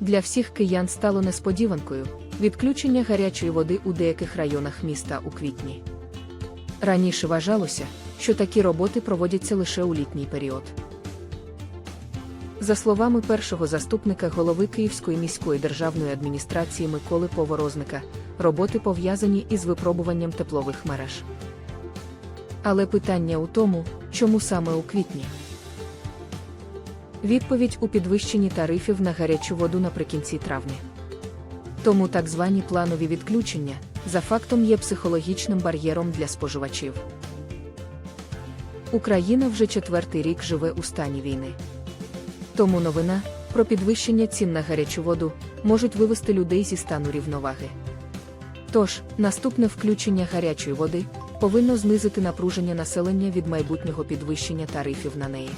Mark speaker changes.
Speaker 1: Для всіх киян стало несподіванкою відключення гарячої води у деяких районах міста у квітні. Раніше вважалося, що такі роботи проводяться лише у літній період. За словами першого заступника голови Київської міської державної адміністрації Миколи Поворозника, роботи пов'язані із випробуванням теплових мереж. Але питання у тому, чому саме у квітні. Відповідь у підвищенні тарифів на гарячу воду наприкінці травня. Тому так звані планові відключення за фактом є психологічним бар'єром для споживачів. Україна вже четвертий рік живе у стані війни. Тому новина про підвищення цін на гарячу воду можуть вивести людей зі стану рівноваги. Тож, наступне включення гарячої води повинно знизити напруження населення від майбутнього підвищення тарифів на неї.